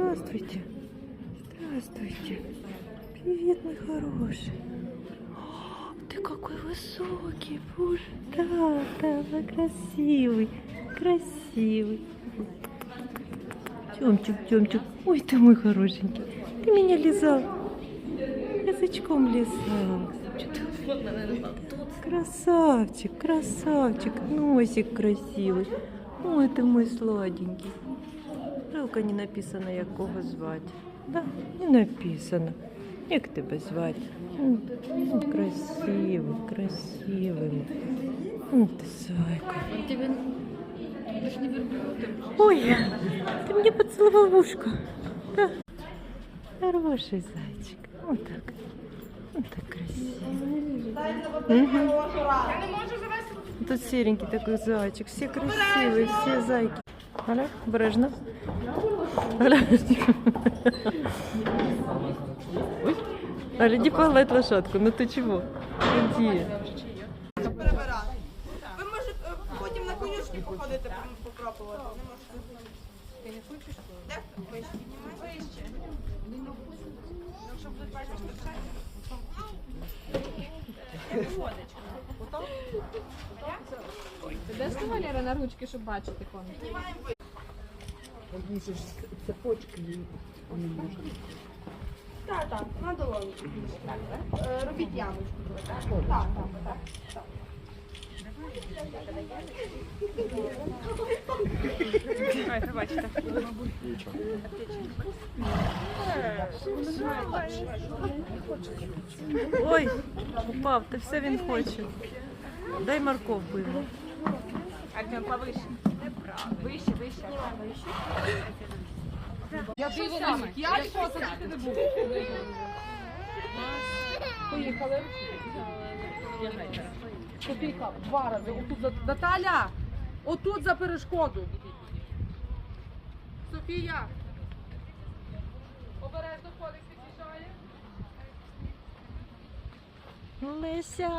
Здравствуйте. Здравствуйте. Привет, мой хороший. О, ты какой высокий, боже. Да, да, да, красивый. Красивый. Тёмчик, Тёмчик. Ой, ты мой хорошенький. Ты меня лизал. Язычком лизал. Ты- Красавчик, красавчик. Носик красивый. Ой, ти мой сладенький. Жалко не написано, як кого звати. Да, не написано. Як тебе звати? М, м, Красивий, красивий. М, Ти зайка. Ой, ти мені поцілував вушко. Да. Хороший зайчик. Вот так. Мгм. Тут серенький такой зайчик. Все красивые, все зайки. Аля, бережно. Ой. Аля, не погладь лошадку, ну ты чего? Иди. перебирати. Ви можете потім на конюшні походити, попробувати. Не можете. Ти не хочеш? Де? Вище. Вище. Щоб тут бачиш, Ти де ж Валера на ручки, щоб бачити коник? Так, так, на долоні. Так, так. Е, Робіть ямочку. Так, так, так. так. Ой, упав, та все він хоче. Дай морковку йому. Артем, повище. Вище, вище. Я його Я що, це ти не був. Поїхали. Копійка, два рази. Отут за... Наталя! Отут за перешкоду. Софія! Обережно ходить, під'їжджає. Леся.